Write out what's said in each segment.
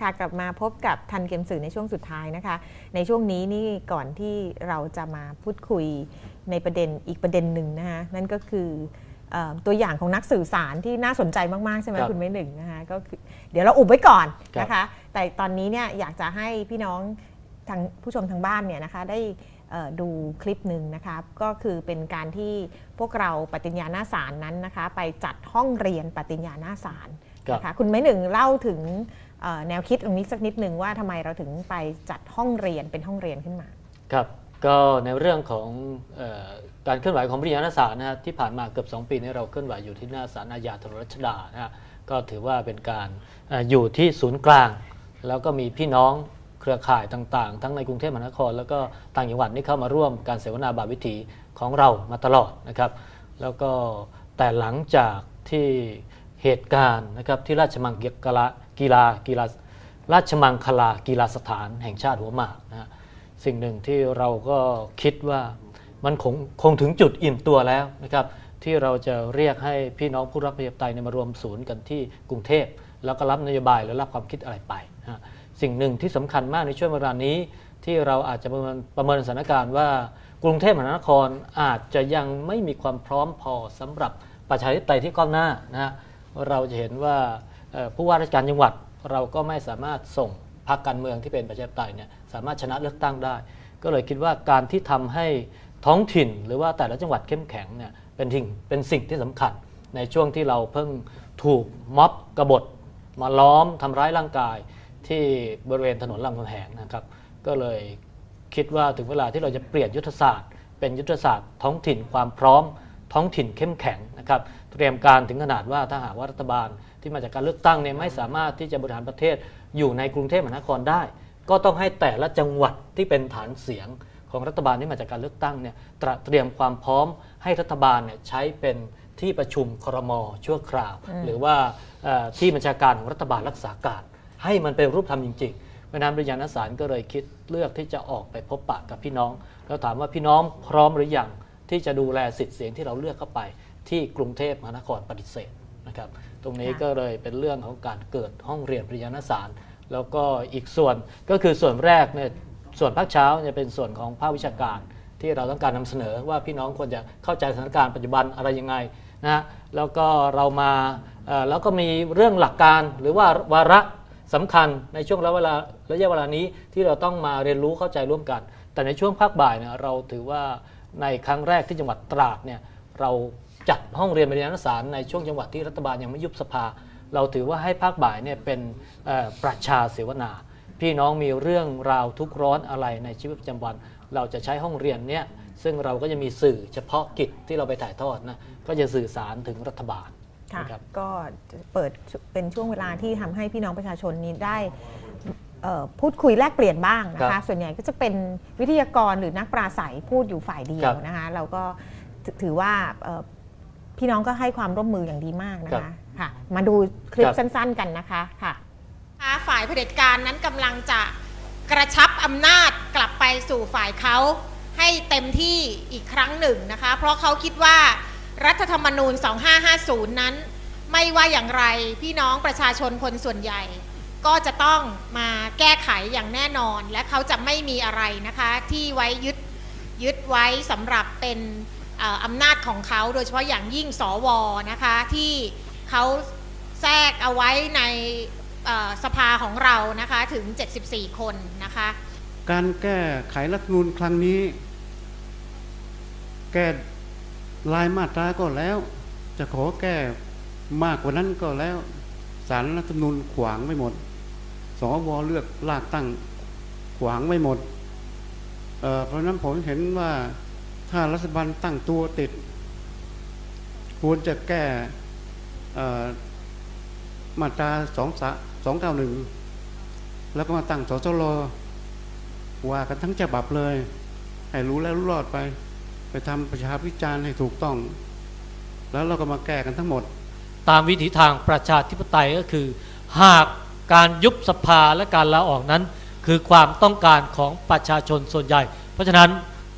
ค่ะกลับมาพบกับทันเกมสื่อในช่วงสุดท้ายนะคะ ในช่วงนี้นี่ก่อนที่เราจะมาพูดคุยในประเด็นอีกประเด็นหนึ่งนะคะนั่นก็คือเอ่อตัวอย่างของนักสื่อสารที่น่าสนใจมากๆใช่ไหมครับคุณไม่หนึ่งนะคะก็คือเดี๋ยวเราอุบไว้ก่อนครับ นะคะ แต่ตอนนี้เนี่ยอยากจะให้พี่น้องทางผู้ชมทางบ้านเนี่ยนะคะได้เอ่อดูคลิปหนึ่งนะคะก็คือเป็นการที่พวกเราปฏิญญาหน้าศาลนั้นนะคะ ไปจัดห้องเรียนปฏิญญาหน้าศาล ครับ นะคะคุณไม่หนึ่งเล่าถึงเอ่อ แนวคิดตรงนี้สักนิดหนึ่งว่าทำไมเราถึงไปจัดห้องเรียนเป็นห้องเรียนขึ้นมา ครับ ก็ในเรื่องของออการเคลื่อนไหวของพระยานาศาลนะฮะที่ผ่านมาเกือบ 2 ปีนี้เราเคลื่อนไหวอยู่ที่หน้าศาลอาญาถนรัชดานะฮะก็ถือว่าเป็นการออยู่ที่ศูนย์กลาง แล้วก็มีพี่น้องเครือข่ายต่างๆ ทั้งในกรุงเทพมหานคร แล้วก็ต่างจังหวัดนี่เข้ามาร่วมการเสวนาบาวิถีของเรามาตลอดนะครับ แล้วก็แต่หลังจากที่ เหตุการณ์นะครับที่ราชมังคลากีฬากีฬาราชมังคลากีฬาสถานแห่งชาติหัวหมากนะฮะสิ่งหนึ่งที่เราก็คิดว่ามันคงคงถึงจุดอิ่มตัวแล้วนะครับที่เราจะเรียกให้พี่น้องผู้รับประชาธิปไตยเนี่ยมารวมศูนย์กันที่กรุงเทพ แล้วก็รับนโยบายและรับความคิดอะไรไปนะฮะสิ่งหนึ่งที่สำคัญมากในช่วงเวลานี้ ที่เราอาจจะประเมินประเมินสถานการณ์ว่ากรุงเทพมหานครอาจจะยังไม่มีความพร้อมพอสำหรับประชาธิปไตยที่ก้าวหน้านะฮะ เราจะเห็นว่าผู้ว่าราชการจังหวัดเราก็ไม่สามารถส่งพรรคการเมืองที่เป็นประชาธิปไตยเนี่ยสามารถชนะเลือกตั้งได้ ก็เลยคิดว่าการที่ทำให้ท้องถิ่น หรือว่าแต่ละจังหวัดเข้มแข็งเนี่ยเป็นสิ่งเป็นสิ่งที่สำคัญ ในช่วงที่เราเพิ่งถูกม็อบกบฏมาล้อมทำร้ายร่างกายที่บริเวณถนนรามคำแหงนะครับ ก็เลยคิดว่าถึงเวลาที่เราจะเปลี่ยนยุทธศาสตร์ เป็นยุทธศาสตร์ท้องถิ่นความพร้อม ท้องถิ่นเข้มแข็งนะครับเตรียมการถึงขนาดว่าถ้าหากว่ารัฐบาลที่มาจากการเลือกตั้งเนี่ยไม่สามารถที่จะบริหารประเทศอยู่ในกรุงเทพมหานครได้ ก็ต้องให้แต่ละจังหวัดที่เป็นฐานเสียงของรัฐบาลที่มาจากการเลือกตั้งเนี่ยตระเตรียมความพร้อมให้รัฐบาลเนี่ยใช้เป็นที่ประชุมครมชั่วคราว หรือว่าเอ่อที่บัญชาการของรัฐบาลรักษาการ ให้มันเป็นรูปธรรมจริงๆเพราะฉะนั้นบริญญาณสารก็เลยคิดเลือกที่จะออกไปพบปะกับพี่น้อง แล้วถามว่าพี่น้องพร้อมหรือยัง ที่จะดูแลสิทธิเสียงที่เราเลือกเข้าไป ที่กรุงเทพมหานครปฏิเสธนะครับ ตรงนี้ค่ะก็เลยเป็นเรื่องของการเกิดห้องเรียนปริญญาณสาร แล้วก็อีกส่วนก็คือส่วนแรกเนี่ยส่วนภาคเช้าจะเป็นส่วนของภาควิชาการที่เราต้องการนำเสนอว่าพี่น้องควรจะเข้าใจสถานการณ์ปัจจุบันอะไรยังไงนะฮะแล้วก็เรามาเอ่อแล้วก็มีเรื่องหลักการหรือว่าวาระสำคัญในช่วงระยะเวลาระยะเวลานี้ที่เราต้องมาเรียนรู้เข้าใจร่วมกัน แต่ในช่วงภาคบ่ายเนี่ยเราถือว่า ในครั้งแรกที่จังหวัดตราดเนี่ยเราจัดห้องเรียนบริญญาณสารในช่วงจังหวัดที่รัฐบาลยังไม่ยุบสภา เราถือว่าให้ภาคบ่ายเนี่ยเป็นเอ่อประชาเสวนา พี่น้องมีเรื่องราวทุกข์ร้อนอะไรในชีวิตประจำวัน เราจะใช้ห้องเรียนเนี่ยซึ่งเราก็จะมีสื่อเฉพาะกิจที่เราไปถ่ายทอดนะก็จะสื่อสารถึงรัฐบาลค่ะนะครับก็เปิดเป็นช่วงเวลาที่ทำให้พี่น้องประชาชนนี้ได้เอ่อ พูดคุยแลกเปลี่ยนบ้างนะครัคะบส่วนใหญ่ก็จะเป็นวิทยากรหรือนักปราศัยพูดอยู่ฝ่ายเดียครัวบนะคะ เราก็ถือถือว่าเอ่อพี่น้องก็ให้ความร่วมมืออย่างดีมากนะครัคะบค่ะ มาดูคลิปครับสั้น ๆ กันนะคะค่ะนะคะฝ่ายเผด็จการนั้นกำลังจะกระชับอำนาจกลับไปสู่ฝ่ายเขาให้เต็มที่อีกครั้งหนึ่งนะคะ เพราะเขาคิดว่ารัฐธรรมนูญ 2550 นั้น ไม่ว่าอย่างไรพี่น้องประชาชนคนส่วนใหญ่ ก็จะต้องมาแก้ไขอย่างแน่นอน และเขาจะไม่มีอะไรนะคะที่ไว้ยึดยึดไว้สำหรับเป็นอำนาจของเขาโดยเฉพาะอย่างยิ่งสวนะคะที่เขาแทรกเอาไว้ในสภาของเรานะคะถึง 74 คนนะคะการแก้ไขรัฐมนูญครั้งนี้ แก้รายมาตราก็แล้ว จะขอแก้มากกว่านั้นก็แล้วสารรัฐมนูญขวางไม่หมด สวเลือกลากตั้งขวางไม่หมดเเพราะนั้นผมเห็นว่าถ้ารัฐบาลตั้งตัวติด ควรจะแก้มาตราสองสองเก้าหนึ่งแล้วก็มาตั้งสสรว่ากันทั้งฉบับเลย ให้รู้แล้วรู้รอดไป ไปทำประชาพิจารณ์ให้ถูกต้อง แล้วเราก็มาแก้กันทั้งหมด ตามวิถีทางประชาธิปไตยก็คือ หาก การยุบสภาและการลาออกนั้น คือความต้องการของประชาชนส่วนใหญ่ เพราะฉะนั้น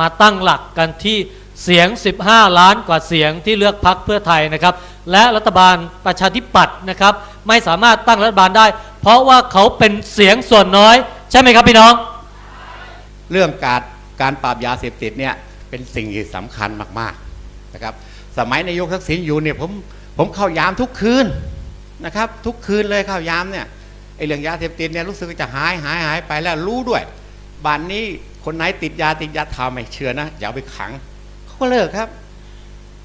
มาตั้งหลักกันที่เสียง 15 ล้านกว่าเสียงที่เลือกพักเพื่อไทยนะครับ และรัฐบาลประชาธิปัตย์นะครับ ไม่สามารถตั้งรัฐบาลได้ เพราะว่าเขาเป็นเสียงส่วนน้อย ใช่ไหมครับพี่น้อง เรื่องการการปราบยาเสพติดเนี่ยเป็นสิ่งที่สำคัญมากๆนะครับสมัยนายกทักษิณอยู่เนี่ยผมผมเข้ายามทุกคืนนะครับ ทุกคืนเลยเข้ายามเนี่ย ไอ้เรื่องยาเสพติดเนี่ยรู้สึกจะหายหายหายไปแล้วรู้ด้วยบ้านนี้คนไหนติดยาติดยาทาไม่เชื่อนะอย่าไปขังเขาก็เลิกครับ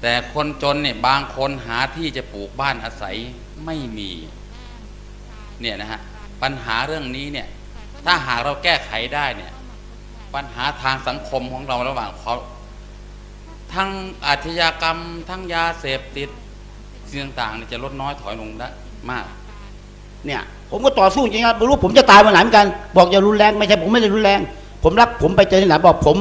แต่คนจนเนี่ยบางคนหาที่จะปลูกบ้านอาศัยไม่มีเนี่ยนะฮะปัญหาเรื่องนี้เนี่ยถ้าหากเราแก้ไขได้เนี่ยปัญหาทางสังคมของเราระหว่างเขาทั้งอาชญากรรม ทั้งยาเสพติดสิ่งต่างๆเนี่ยจะลดน้อยถอยลงได้มาก เนี่ยผมก็ต่อสู้จริงครับไม่รู้ผมจะตายวันไหนเหมือนกัน บอกอย่ารุนแรงไม่ใช่ผมไม่ได้รุนแรง ผมรักผมไปเจอที่ไหนบอกผม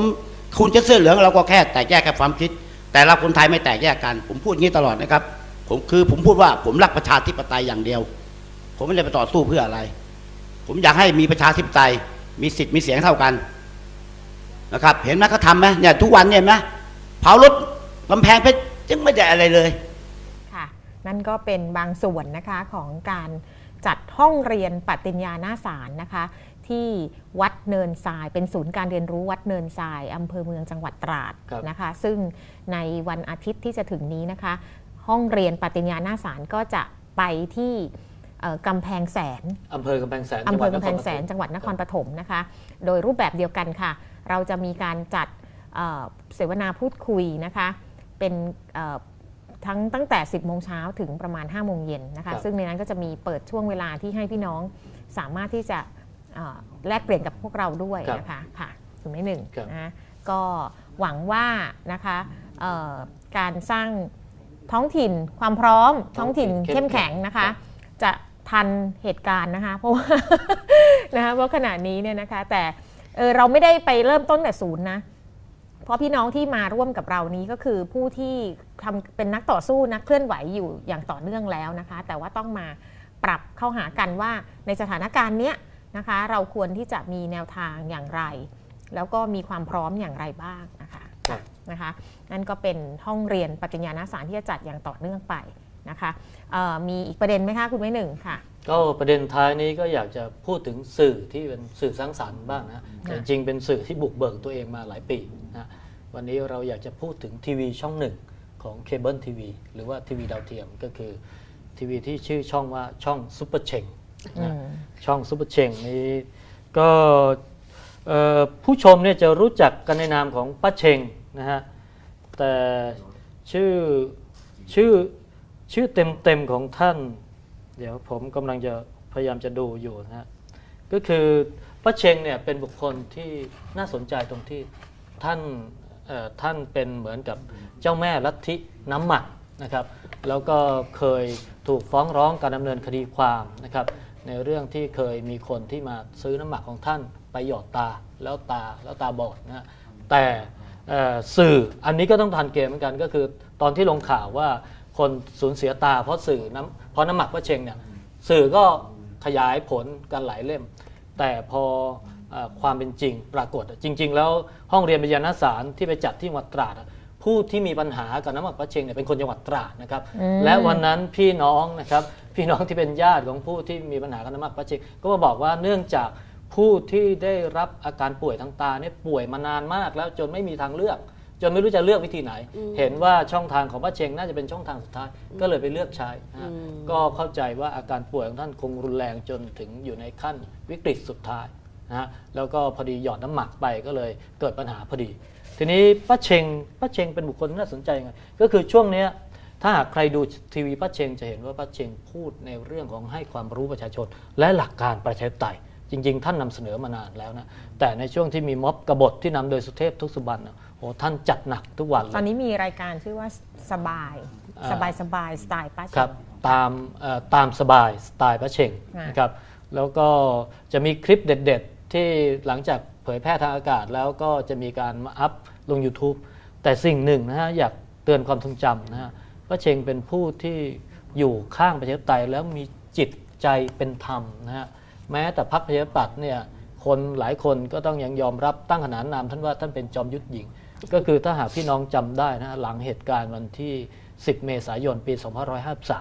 คุณจะเสื้อเหลืองเราก็แค่แตกแยกแค่ความคิด แต่เราคนไทยไม่แตกแยกกัน ผมพูดงี้ตลอดนะครับ ผมคือผมพูดว่าผมรักประชาธิปไตยอย่างเดียว ผมไม่ได้ไปต่อสู้เพื่ออะไร ผมอยากให้มีประชาธิปไตย มีสิทธิ์มีเสียงเท่ากันนะครับ เห็นไหมเขาทำไหมเนี่ยทุกวันเนี่ยเห็นไหมเผารถกำแพงเพชรยังไม่ได้อะไรเลย ค่ะ นั่นก็เป็นบางส่วนนะคะของการ จัดห้องเรียนปฏิญญาหน้าศาลนะคะ ที่วัดเนินทรายเป็นศูนย์การเรียนรู้วัดเนินทรายอำเภอเมืองจังหวัดตราดครับนะคะ ซึ่งในวันอาทิตย์ที่จะถึงนี้นะคะ ห้องเรียนปฏิญญาหน้าศาลก็จะไปที่เอ่อกำแพงแสนอำเภอกำแพงแสนอำเภอกำแพงจัแสหวัดนครปฐมจังหวัดนครปฐมนะคะ โดยรูปแบบเดียวกันค่ะ เราจะมีการจัดเอ่อเสวนาพูดคุยนะคะ เป็นเอ่อ ทั้งตั้งแต่ 10 โมงเช้าถึงประมาณ 5 โมงเย็นนะครัคะบซึ่งในนั้นก็จะมีเปิดช่วงเวลาที่ให้พี่น้องสามารถที่จะเอ่อแลกเปลี่ยนกับพวกเราด้วยนะคะค่ะถึงไม่หนึ่งครับนะก็หวังว่านะคะเอ่อการสร้างท้องถิ่นความพร้อมท้องถิ่นเข้มแข็งนะคะ จะทันเหตุการณ์นะคะเพราะว่านะคะเพราะขณะนี้เนี่ยนะคะแต่เออเราไม่ได้ไปเริ่มต้นแต่ศูนย์นะเพ ราะพี่น้องที่มาร่วมกับเรานี้ก็คือผู้ที่ทำเป็นนักต่อสู้นักเคลื่อนไหวอยู่อย่างต่อเนื่องแล้วนะคะ แต่ว่าต้องมาปรับเข้าหากันว่าในสถานการณ์เนี้ยนะคะ เราควรที่จะมีแนวทางอย่างไร แล้วก็มีความพร้อมอย่างไรบ้างนะคะนะคะนั่นก็เป็นห้องเรียนปฏิญญาณสารที่จะจัดอย่างต่อเนื่องไปนะคะมีอีกประเด็นไหมคะคุณไว้หนึ่งค่ะ ก็ประเด็นท้ายนี้ก็อยากจะพูดถึงสื่อที่เป็นสื่อสร้างสรรค์บ้างนะแต่จริงๆเป็นสื่อที่บุกเบิกตัวเองมาหลายปีนะ วันนี้เราอยากจะพูดถึงทีวีช่องหนึ่งของเคเบิลทีวีหรือว่าทีวีดาวเทียมก็คือทีวีที่ชื่อช่องว่าช่องซุปเปอร์เชงนะอืมช่องซุปเปอร์เชงนี้ก็เอ่อผู้ชมเนี่ยจะรู้จักกันในนามของป้าเชงนะฮะแต่ชื่อชื่อชื่อเต็มๆของท่าน เดี๋ยวผมกำลังจะพยายามจะดูอยู่นะฮะก็คือป้าเชงเนี่ยเป็นบุคคลที่น่าสนใจตรงที่ท่านเอ่อ ท่านเป็นเหมือนกับเจ้าแม่ลัทธิน้ำหมักนะครับแล้วก็เคยถูกฟ้องร้องการดำเนินคดีความนะครับในเรื่องที่เคยมีคนที่มาซื้อน้ำหมักของท่านไปหยอดตาแล้วตาแล้วตาบอดนะแต่สื่ออันนี้ก็ต้องทันเกมเหมือนกันก็คือ ตอนที่ลงข่าวว่าคนสูญเสียตา เพราะสื่อน้ำเพราะน้ำหมักพระเชงเนี่ยสื่อก็ขยายผลกันหลายเล่ม แต่พอ ความเป็นจริงปรากฏอะจริง ๆ แล้วห้องเรียนวิญญาณศาสตร์ที่ไปจัดที่จังหวัดตราดอะผู้ที่มีปัญหากับน้ำหมักพระเชงเนี่ยเป็นคนจังหวัดตราดนะครับอืมและวันนั้นพี่น้องนะครับพี่น้องที่เป็นญาติของผู้ที่มีปัญหากับน้ำหมักพระเชงก็มาบอกว่าเนื่องจากผู้ที่ได้รับอาการป่วยทางตาเนี่ยป่วยมานานมากแล้วจนไม่มีทางเลือก จนไม่รู้จะเลือกวิธีไหน เห็นว่าช่องทางของพระเชงน่าจะเป็นช่องทางสุดท้าย ก็เลยไปเลือกใช้นะฮะก็เข้าใจว่าอาการป่วยของท่านคงรุนแรงจนถึงอยู่ในขั้นวิกฤตสุดท้าย นะฮะแล้วก็พอดีหยอดน้ำหมักไปก็เลยเกิดปัญหาพอดี ทีนี้ป้าเชงป้าเชงเป็นบุคคลที่น่าสนใจยังไงก็คือช่วงเนี้ยถ้าหากใครดูทีวีป้าเชงจะเห็นว่าป้าเชงพูดในเรื่องของให้ความรู้ประชาชน และหลักการประชาธิปไตยจริง ๆ ท่านนำเสนอมานานแล้วนะแต่ในช่วงที่มีม็อบกบฏที่นำโดยสุเทพทุกสุบรรณน่ะโอ้ท่านจัดหนักทุกวันเลยตอนนี้มีรายการชื่อว่าสบายอ่าสบายสบายสไตล์ป้าเชงครับตามเอ่อตามสบายสไตล์พระเชงค่ะนะครับแล้วก็จะมีคลิปเด็ดๆ ที่หลังจากเผยแพร่ทางอากาศแล้วก็จะมีการมาอัพลง YouTube แต่สิ่งหนึ่งนะฮะอยากเตือนความทรงจำนะฮะพระเชงเป็นผู้ที่อยู่ข้างประชาธิปไตยแล้วมีจิตใจเป็นธรรมนะฮะแม้แต่พรรคประชาธิปัตย์เนี่ยคนหลายคนก็ต้องยังยอมรับตั้งขนานนามท่านว่าท่านเป็นจอมยุทธหญิง ก็คือถ้าหากพี่น้องจำได้นะฮะหลังเหตุการณ์วันที่ 10 เมษายนปี 2553